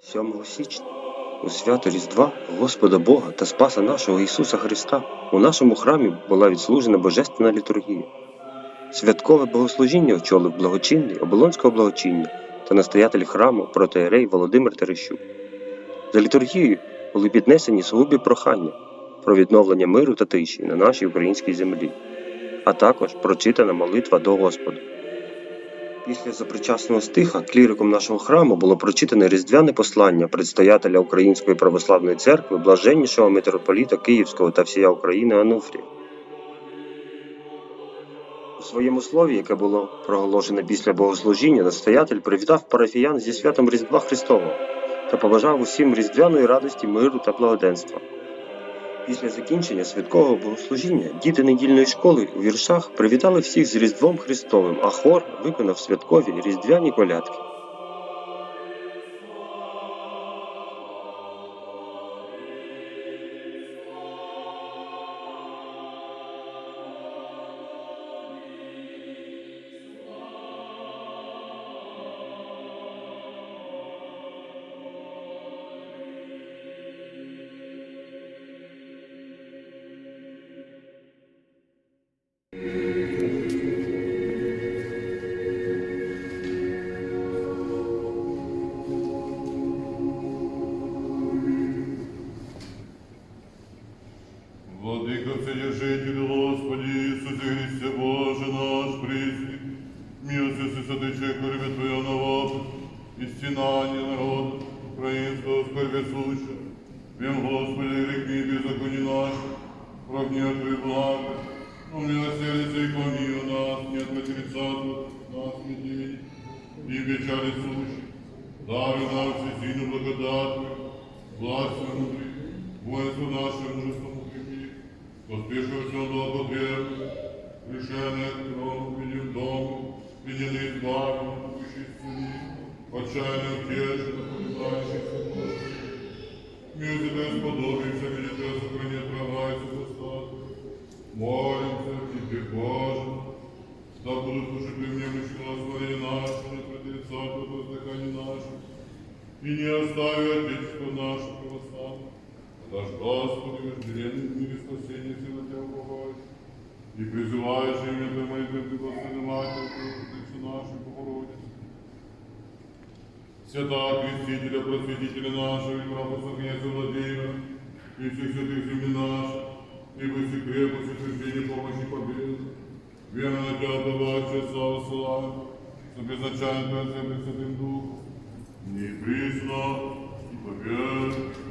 7 січня у свято Різдва Господа Бога та Спаса нашого Ісуса Христа у нашому храмі була відслужена Божественна літургія. Святкове богослужіння очолив благочинний Оболонського благочиння та настоятель храму протеєрей Володимир Терещук. За літургією були піднесені сугубі прохання про відновлення миру та тиші на нашій українській землі, а також прочитана молитва до Господа. Після запричасного стиха кліриком нашого храму було прочитане різдвяне послання предстоятеля Української православної церкви блаженнішого митрополіта Київського та всія України Ануфрія. У своєму слові, яке було проголошене після богослужіння, настоятель привітав парафіян зі святом Різдва Христового та побажав усім різдвяної радості, миру та благоденства. Після закінчення святкового богослужіння діти недільної школи у віршах привітали всіх з Різдвом Христовим, а хор виконав святкові різдвяні колядки. Нас не день, и печали сущи, даруй нам всесильную благодать Твою, власть внутри, воинство наше мужеством укрепи, поспешил все благодрев, решенное трон, видим дом, видели избавлен, души исцели, отчаянно утешен, погибающихся души. Милости Дай сподобимся, видя Тебя сохрани, отравайся, достаток. Молимся, Тебе, Боже, да будут души премнемущие благословения наши, не отвратили царство воздыхания наше, и не остави Отечество наше православное. Дашь Господи, вожделенный в мире спасения все на Тебя уповают. И призываешь имя Твое, молитвы Ты, Господи, Матерь, Отцу нашу, Богородицу. Свята Крестителя, Просветителя нашего, и Прапоса князя Владимира, и всех святых земли наших, и во всех крепости, утверждения, помощи, победы. Верно на отдавать, слава, слава, собі землю святим Духом, не присно и победа.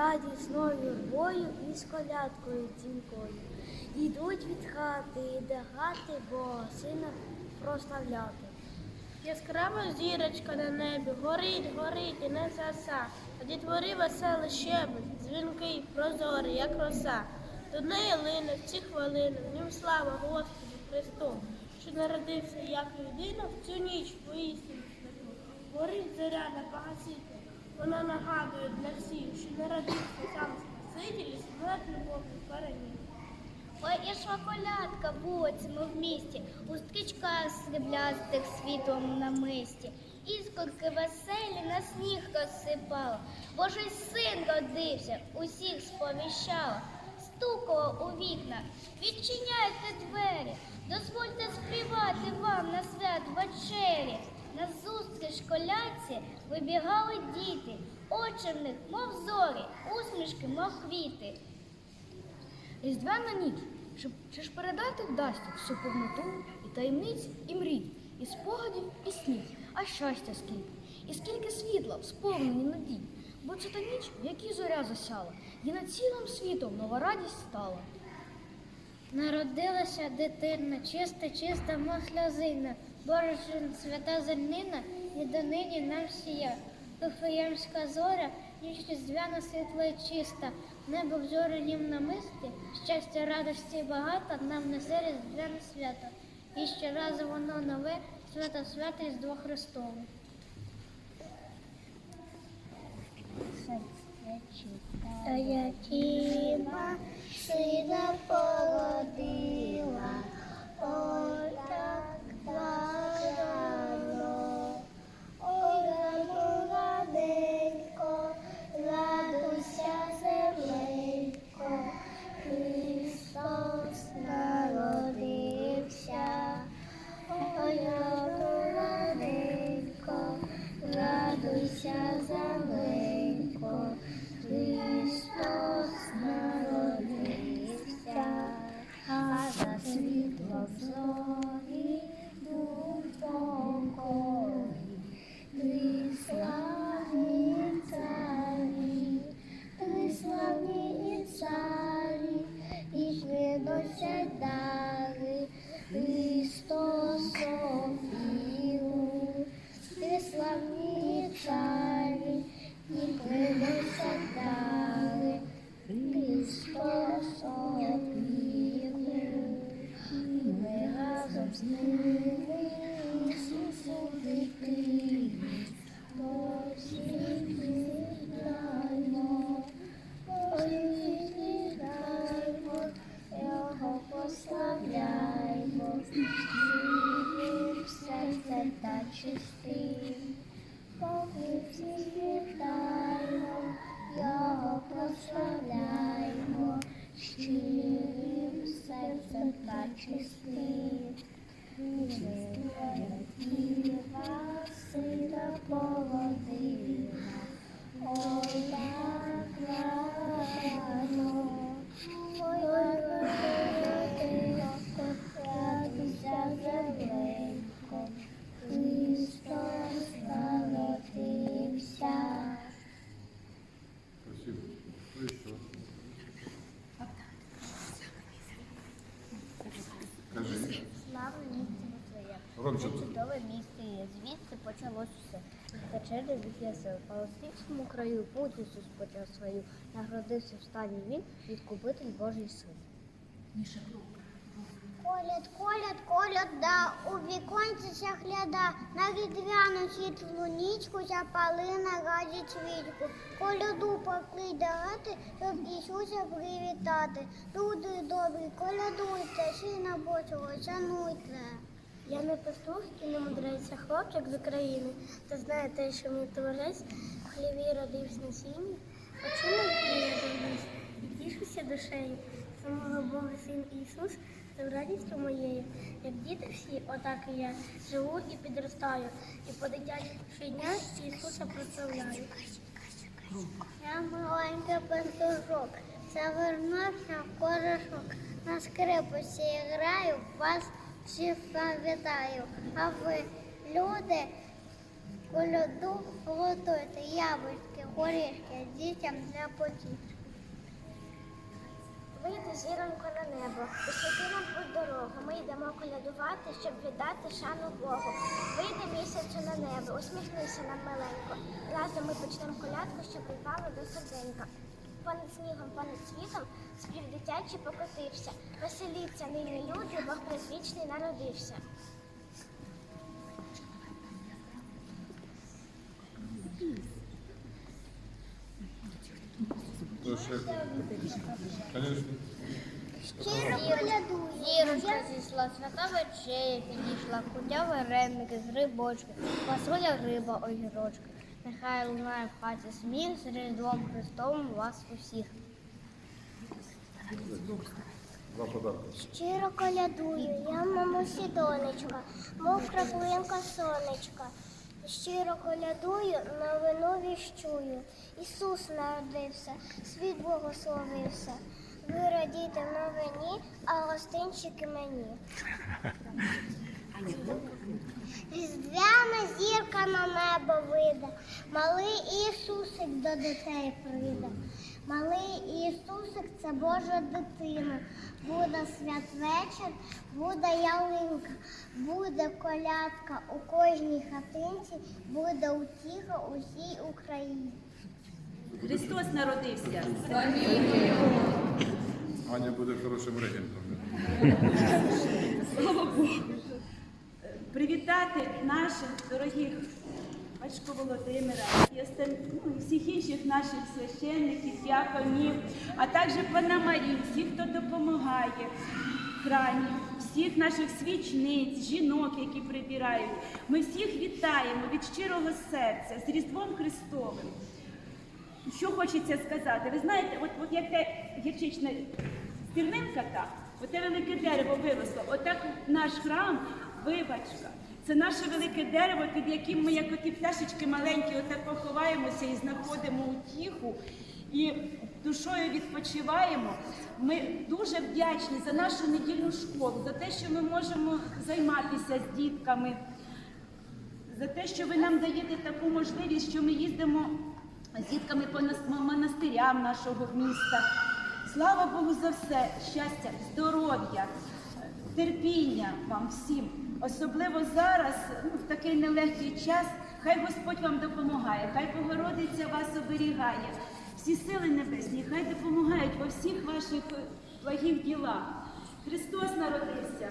Радісною юрбою і з колядкою дзвінкою. Йдуть від хати і до хати, бо сина прославляти. Яскрава зірочка на небі, горить, горить і не згаса, а дітвори веселий щебет, дзвінкий, прозорий, як роса. До неї лине в ці хвилини, в нім слава Господу Христу, що народився як людина в цю ніч поістину. Горить зоря на погасити, вона нагадує для всіх, що народився сам Спаситель і смерть любов'ю переміг. Ой, ішла колядка вулицями в місті, у стрічках сріблястих світлом на мисті. Іскорки веселі на сніг розсипала, Божий син родився, усіх сповіщала. Стукало у вікна, відчиняйте двері, дозвольте співати вам на свят вечері. На зустріч колядці вибігали діти, очі в них, мов зорі, усмішки, мов квіти. Різдвяна ніч, чи ж передати вдасться всю повноту і таємниць, і мрій, і спогадів, і снів, а щастя скільки, і скільки світла в сповненні надій. Бо це та ніч, в якій зоря засяла, і над цілим світом нова радість стала. Народилася дитина, чиста, чиста, мов сльозина, Божа свята зернина, і донині нам сія. Вифлеємська зоря, ніч різдвяна світла і чиста, небо в зорянім намисті, щастя, радості багато, нам несе різдвяне свято. І щоразу воно нове, свято свято Різдво Христове. Твоя тіма сина породила, ой Богу всі вітаємо, Його прославляймо, щирим серцем та чистим. Діва сина породила, ой, так рано, Це чудове місце є. Звідси почалось усе. Вечеря від ясел. По Острівському краю путь Ісус почав свою. Наградився в стані він, відкупитель Божий син. Коляд, коляд, коляд, да, у віконці ся гляда, на різдвяну світлу нічку запали на раді свічку. Коляду поклий давати, щоб Ісуса привітати. Люди добрі, колядуйте, сина Божого, шануйте. Я не пастух і не мудрець, хлопчик з України. Та знає те, що мій творець в хліві родився на сіні. Очима я дивлюсь і тішуся душею. Самого Бога син Ісус за радістю моєю. Як діти всі, отак і я живу і підростаю, і по дитячі щодня Ісуса прославляю. Я маленький пастушок, завернувся в корішок. На скрипці граю, вас всіх вітаю. А ви, люди, коляду готуйте, яблучки горішки дітям для потішки. Вийди зіронько на небо, освіти нам путь дорогу. Ми йдемо колядувати, щоб віддати шану Богу. Вийди місяцю на небо, усміхнися нам миленько. Разом ми почнемо колядку, щоб припали до серденька. Понад снігом, понад світом спів дитячий покотився. Веселіться, нині люди, Бог предвічний народився. Щиро. Зірочка зійшла, свята вечеря підійшла, кутя вареники з грибочки, фасоля риба огірочки. Нехай лунає в хаті сміх з Різдвом Христовим вас усіх. Щиро колядую, я мамусі донечка, мов краплинка сонечка. Щиро колядую, новину віщую. Ісус народився, світ благословився. Ви радійте новині, а гостинчики мені. Різдвяна зірка на небо вийде, малий Ісусик до дітей прийде. Малий Ісусик це Божа дитина. Буде святвечір, буде ялинка, буде колядка у кожній хатинці, буде утіха усій Україні. Христос народився. Аня буде хорошим регентом. Слава Богу. Привітати наших дорогих батько Володимира і остан... ну, всіх інших наших священників, діаконів, а також пана Марію, всіх, хто допомагає в храмі, всіх наших свічниць, жінок, які прибирають. Ми всіх вітаємо від щирого серця з Різдвом Христовим. Що хочеться сказати? Ви знаєте, от, от як те гірчична стірнинка та, от те велике дерево виросло, отак наш храм, вибачка. Це наше велике дерево, під яким ми, як оті пташечки маленькі, отак поховаємося і знаходимо утіху. І душою відпочиваємо. Ми дуже вдячні за нашу недільну школу, за те, що ми можемо займатися з дітками, за те, що ви нам даєте таку можливість, що ми їздимо з дітками по монастирям нашого міста. Слава Богу за все, щастя, здоров'я, терпіння вам всім. Особливо зараз, ну, в такий нелегкий час, хай Господь вам допомагає, хай Богородиця вас оберігає. Всі сили небесні, хай допомагають во всіх ваших благих ділах. Христос народився.